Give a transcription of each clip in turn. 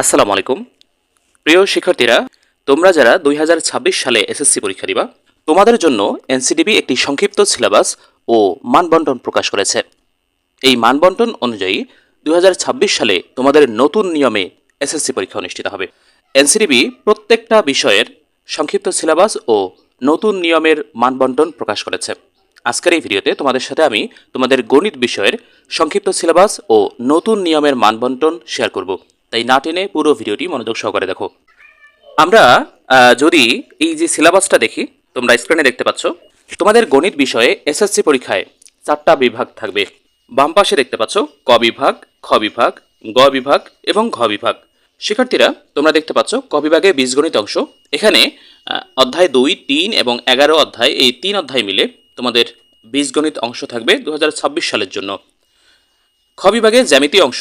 আসসালামু আলাইকুম। প্রিয় শিক্ষার্থীরা, তোমরা যারা দুই হাজার ছাব্বিশ সালে এসএসসি পরীক্ষা দিবা, তোমাদের জন্য এনসিডিবি একটি সংক্ষিপ্ত সিলেবাস ও মানবন্টন প্রকাশ করেছে। এই মানবন্টন অনুযায়ী দুই হাজার ছাব্বিশ সালে তোমাদের নতুন নিয়মে এসএসসি পরীক্ষা অনুষ্ঠিত হবে। এনসিডিবি প্রত্যেকটা বিষয়ের সংক্ষিপ্ত সিলেবাস ও নতুন নিয়মের মানবন্টন প্রকাশ করেছে। আজকের এই ভিডিওতে তোমাদের সাথে আমি তোমাদের গণিত বিষয়ের সংক্ষিপ্ত সিলেবাস ও নতুন নিয়মের মানবন্টন শেয়ার করব। তাই না টেনে পুরো ভিডিওটি মনোযোগ সহকারে দেখো। আমরা যদি এই যে সিলেবাসটা দেখি, তোমরা স্ক্রিনে দেখতে পাচ্ছ, তোমাদের গণিত বিষয়ে এসএসসি পরীক্ষায় চারটা বিভাগ থাকবে। বাম পাশে দেখতে পাচ্ছ, ক বিভাগ, খ বিভাগ, গ বিভাগ এবং ঘ বিভাগ। শিক্ষার্থীরা, তোমরা দেখতে পাচ্ছ, ক বিভাগে বীজগণিত অংশ। এখানে অধ্যায় দুই, তিন এবং এগারো অধ্যায়, এই তিন অধ্যায় মিলে তোমাদের বীজগণিত অংশ থাকবে দু হাজার ছাব্বিশ সালের জন্য। খ বিভাগে জ্যামিতি অংশ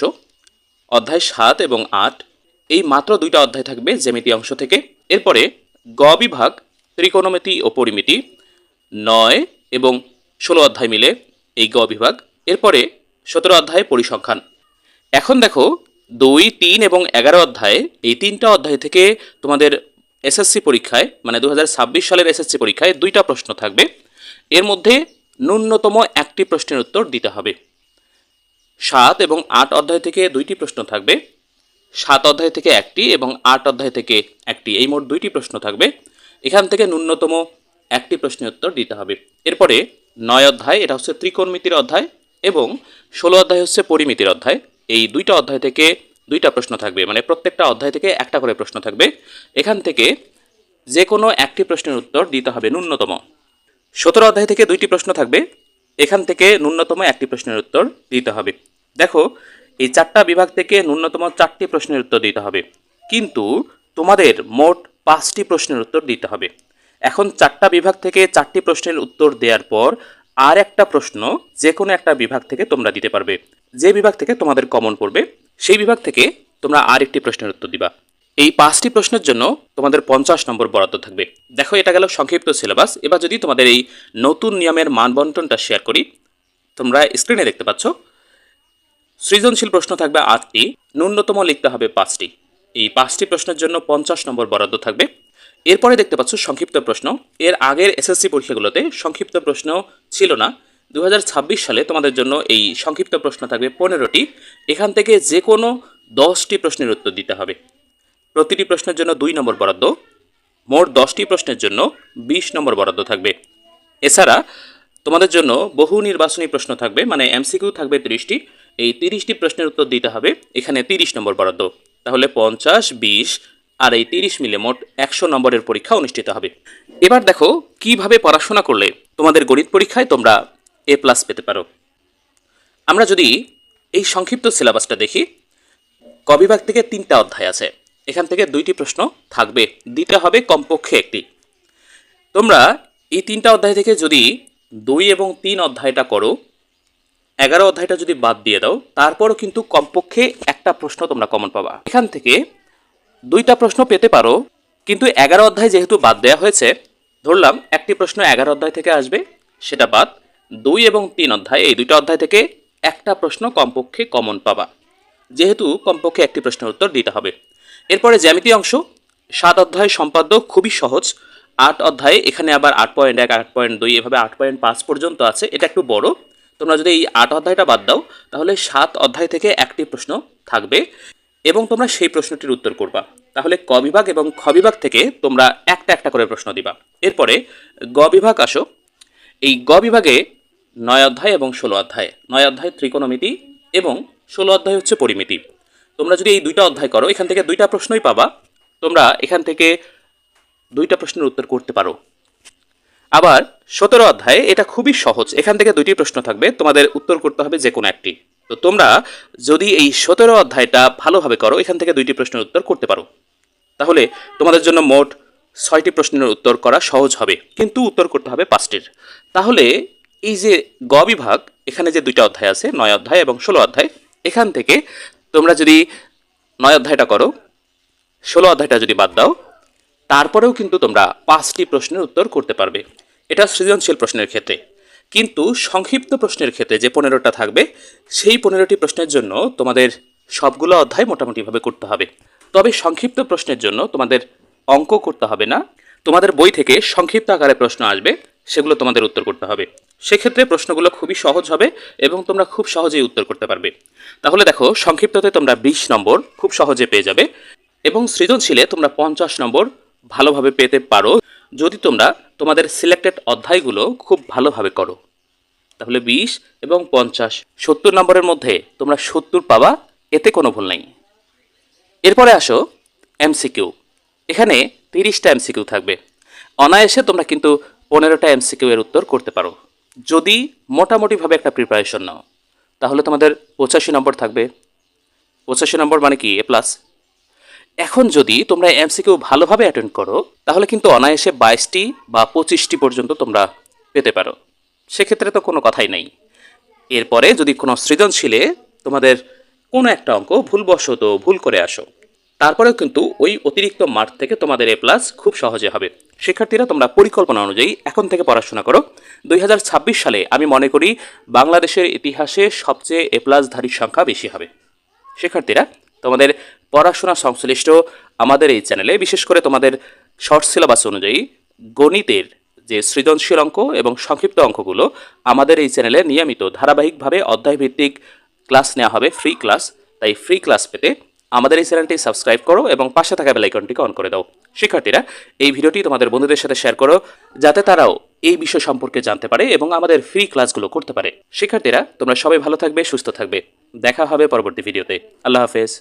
অধ্যায় সাত এবং আট, এই মাত্র দুইটা অধ্যায় থাকবে জ্যামিতি অংশ থেকে। এরপরে গ বিভাগ, ত্রিকোণমিতি ও পরিমিতি, নয় এবং ষোলো অধ্যায় মিলে এই গ বিভাগ। এরপরে সতেরো অধ্যায় পরিসংখ্যান। এখন দেখো, দুই, তিন এবং এগারো অধ্যায়, এই তিনটা অধ্যায় থেকে তোমাদের এসএসসি পরীক্ষায় মানে দু হাজার ছাব্বিশ সালের এসএসসি পরীক্ষায় দুইটা প্রশ্ন থাকবে। এর মধ্যে ন্যূনতম একটি প্রশ্নের উত্তর দিতে হবে। সাত এবং আট অধ্যায় থেকে দুইটি প্রশ্ন থাকবে। সাত অধ্যায় থেকে একটি এবং আট অধ্যায় থেকে একটি, এই মোট দুইটি প্রশ্ন থাকবে। এখান থেকে ন্যূনতম একটি প্রশ্নের উত্তর দিতে হবে। এরপরে নয় অধ্যায়, এটা হচ্ছে ত্রিকোণমিতির অধ্যায় এবং ষোলো অধ্যায় হচ্ছে পরিমিতির অধ্যায়। এই দুইটা অধ্যায় থেকে দুইটা প্রশ্ন থাকবে মানে প্রত্যেকটা অধ্যায় থেকে একটা করে প্রশ্ন থাকবে। এখান থেকে যে কোনো একটি প্রশ্নের উত্তর দিতে হবে ন্যূনতম। সতেরো অধ্যায় থেকে দুইটি প্রশ্ন থাকবে। এখান থেকে ন্যূনতম একটি প্রশ্নের উত্তর দিতে হবে। দেখো, এই চারটা বিভাগ থেকে ন্যূনতম চারটি প্রশ্নের উত্তর দিতে হবে। কিন্তু তোমাদের মোট পাঁচটি প্রশ্নের উত্তর দিতে হবে। এখন চারটা বিভাগ থেকে চারটি প্রশ্নের উত্তর দেওয়ার পর আর একটা প্রশ্ন যে কোনো একটা বিভাগ থেকে তোমরা দিতে পারবে। যে বিভাগ থেকে তোমাদের কমন পড়বে, সেই বিভাগ থেকে তোমরা আর একটি প্রশ্নের উত্তর দিবা। এই পাঁচটি প্রশ্নের জন্য তোমাদের পঞ্চাশ নম্বর বরাদ্দ থাকবে। দেখো, এটা গেল সংক্ষিপ্ত সিলেবাস এবার যদি তোমাদের এই নতুন নিয়মের মানবন্টনটা শেয়ার করি, তোমরা স্ক্রিনে দেখতে পাচ্ছ সৃজনশীল প্রশ্ন থাকবে আটটি, ন্যূনতম লিখতে হবে পাঁচটি। এই পাঁচটি প্রশ্নের জন্য পঞ্চাশ নম্বর বরাদ্দ থাকবে। এরপরে দেখতে পাচ্ছ সংক্ষিপ্ত প্রশ্ন। এর আগের এসএসসি পরীক্ষাগুলোতে সংক্ষিপ্ত প্রশ্ন ছিল না। দু হাজার ছাব্বিশ সালে তোমাদের জন্য এই সংক্ষিপ্ত প্রশ্ন থাকবে পনেরোটি। এখান থেকে যে কোনো দশটি প্রশ্নের উত্তর দিতে হবে। প্রতিটি প্রশ্নের জন্য দুই নম্বর বরাদ্দ। মোট দশটি প্রশ্নের জন্য বিশ নম্বর বরাদ্দ থাকবে। এছাড়া তোমাদের জন্য বহু নির্বাচনী প্রশ্ন থাকবে মানে এমসিকিউ থাকবে তিরিশটি। এই তিরিশটি প্রশ্নের উত্তর দিতে হবে। এখানে তিরিশ নম্বর বরাদ্দ। তাহলে পঞ্চাশ, বিশ আর এই তিরিশ মিলে মোট একশো নম্বরের পরীক্ষা অনুষ্ঠিত হবে। এবার দেখো কীভাবে পড়াশোনা করলে তোমাদের গণিত পরীক্ষায় তোমরা এ প্লাস পেতে পারো। আমরা যদি এই সংক্ষিপ্ত সিলেবাসটা দেখি, কবিভাগ থেকে তিনটা অধ্যায় আছে। এখান থেকে দুইটি প্রশ্ন থাকবে। দিতে হবে কমপক্ষে একটি। তোমরা এই তিনটা অধ্যায় থেকে যদি দুই এবং তিন অধ্যায়টা করো এগারো অধ্যায়টা যদি বাদ দিয়ে দাও, তারপরও কিন্তু কমপক্ষে একটা প্রশ্ন তোমরা কমন পাবা। এখান থেকে দুইটা প্রশ্ন পেতে পারো, কিন্তু এগারো অধ্যায় যেহেতু বাদ দেওয়া হয়েছে, ধরলাম একটি প্রশ্ন এগারো অধ্যায় থেকে আসবে, সেটা বাদ দুই এবং তিন অধ্যায়, এই দুইটা অধ্যায় থেকে একটা প্রশ্ন কমপক্ষে কমন পাবা। যেহেতু কমপক্ষে একটি প্রশ্নের উত্তর দিতে হবে। এরপরে জ্যামিতি অংশ, সাত অধ্যায় সম্পাদ্য খুবই সহজ, আট অধ্যায়ে এখানে আবার আট পয়েন্ট এক, আট পয়েন্ট দুই, এভাবে আট পয়েন্ট পাঁচ পর্যন্ত আছে, এটা একটু বড়। তোমরা যদি এই আট অধ্যায়টা বাদ দাও, তাহলে সাত অধ্যায় থেকে একটি প্রশ্ন থাকবে এবং তোমরা সেই প্রশ্নটির উত্তর করবা। তাহলে ক বিভাগ এবং খ বিভাগ থেকে তোমরা একটা একটা করে প্রশ্ন দিবা। এরপরে গ বিভাগ আসো। এই গ বিভাগে নয় অধ্যায় এবং ষোলো অধ্যায়। নয় অধ্যায় ত্রিকোণমিতি এবং ষোলো অধ্যায় হচ্ছে পরিমিতি। তোমরা যদি এই দুইটা অধ্যায় করো, এখান থেকে দুইটা প্রশ্নই পাবা। তোমরা এখান থেকে দুইটা প্রশ্নের উত্তর করতে পারো। আবার সতেরো অধ্যায়ে এটা খুবই সহজ। এখান থেকে দুইটি প্রশ্ন থাকবে। তোমাদের উত্তর করতে হবে যে কোনো একটি। তো তোমরা যদি এই সতেরো অধ্যায়টা ভালোভাবে করো, এখান থেকে দুইটি প্রশ্নের উত্তর করতে পারো। তাহলে তোমাদের জন্য মোট ছয়টি প্রশ্নের উত্তর করা সহজ হবে। কিন্তু উত্তর করতে হবে পাঁচটির। তাহলে এই যে গ বিভাগ, এখানে যে দুইটা অধ্যায় আছে, নয় অধ্যায় এবং ষোলো অধ্যায়, এখান থেকে তোমরা যদি নয় অধ্যায়টা করো, ষোলো অধ্যায়টা যদি বাদ দাও তারপরেও কিন্তু তোমরা পাঁচটি প্রশ্নের উত্তর করতে পারবে। এটা সৃজনশীল প্রশ্নের ক্ষেত্রে। কিন্তু সংক্ষিপ্ত প্রশ্নের ক্ষেত্রে যে পনেরোটা থাকবে, সেই পনেরোটি প্রশ্নের জন্য তোমাদের সবগুলো অধ্যায় মোটামুটিভাবে করতে হবে। তবে সংক্ষিপ্ত প্রশ্নের জন্য তোমাদের অঙ্ক করতে হবে না। তোমাদের বই থেকে সংক্ষিপ্ত আকারে প্রশ্ন আসবে, সেগুলো তোমাদের উত্তর করতে হবে। সেক্ষেত্রে প্রশ্নগুলো খুবই সহজ হবে এবং তোমরা খুব সহজেই উত্তর করতে পারবে। তাহলে দেখো, সংক্ষিপ্ততে তোমরা বিশ নম্বর খুব সহজে পেয়ে যাবে এবং সৃজনশীলে তোমরা পঞ্চাশ নম্বর ভালোভাবে পেতে পারো। যদি তোমরা তোমাদের সিলেক্টেড অধ্যায়গুলো খুব ভালোভাবে করো, তাহলে বিশ এবং পঞ্চাশ, সত্তর নম্বরের মধ্যে তোমরা সত্তর পাবা, এতে কোনো ভুল নেই। এরপরে আসো এমসিকিউ এখানে তিরিশটা এমসিকিউ থাকবে। অনায়াসে তোমরা কিন্তু পনেরোটা এমসিকিউ এর উত্তর করতে পারো। যদি মোটামুটিভাবে একটা প্রিপারেশন নাও, তাহলে তোমাদের পঁচাশি নম্বর থাকবে। পঁচাশি নম্বর মানে কি? এ প্লাস এখন যদি তোমরা এমসিকিউ ভালোভাবে অ্যাটেন্ড করো, তাহলে কিন্তু অনায়াসে বাইশটি বা পঁচিশটি পর্যন্ত তোমরা পেতে পারো। সেক্ষেত্রে তো কোনো কথাই নেই। এরপরে যদি কোনো সৃজনশীলে তোমাদের কোনো একটা অঙ্ক ভুলবশত ভুল করে আসো, তারপরেও কিন্তু ওই অতিরিক্ত মার্ক থেকে তোমাদের এ প্লাস খুব সহজে হবে। শিক্ষার্থীরা, তোমরা পরিকল্পনা অনুযায়ী এখন থেকে পড়াশোনা করো। দুই হাজার ছাব্বিশ সালে আমি মনে করি বাংলাদেশের ইতিহাসে সবচেয়ে এ প্লাসধারীর সংখ্যা বেশি হবে। শিক্ষার্থীরা তোমাদের পড়াশোনা সংশ্লিষ্ট আমাদের এই চ্যানেলে, বিশেষ করে তোমাদের শর্ট সিলেবাস অনুযায়ী গণিতের যে সৃজনশীল অঙ্ক এবং সংক্ষিপ্ত অঙ্কগুলো আমাদের এই চ্যানেলে নিয়মিত ধারাবাহিকভাবে অধ্যায়ভিত্তিক ক্লাস নেওয়া হবে ফ্রি ক্লাস তাই ফ্রি ক্লাস পেতে আমাদের এই চ্যানেলটি সাবস্ক্রাইব করো এবং পাশে থাকা বেলাইকনটিকে অন করে দাও। শিক্ষার্থীরা, এই ভিডিওটি তোমাদের বন্ধুদের সাথে শেয়ার করো, যাতে তারাও এই বিষয় সম্পর্কে জানতে পারে এবং আমাদের ফ্রি ক্লাসগুলো করতে পারে। শিক্ষার্থীরা, তোমরা সবাই ভালো থাকবে, সুস্থ থাকবে। দেখা হবে পরবর্তী ভিডিওতে। আল্লাহ হাফেজ।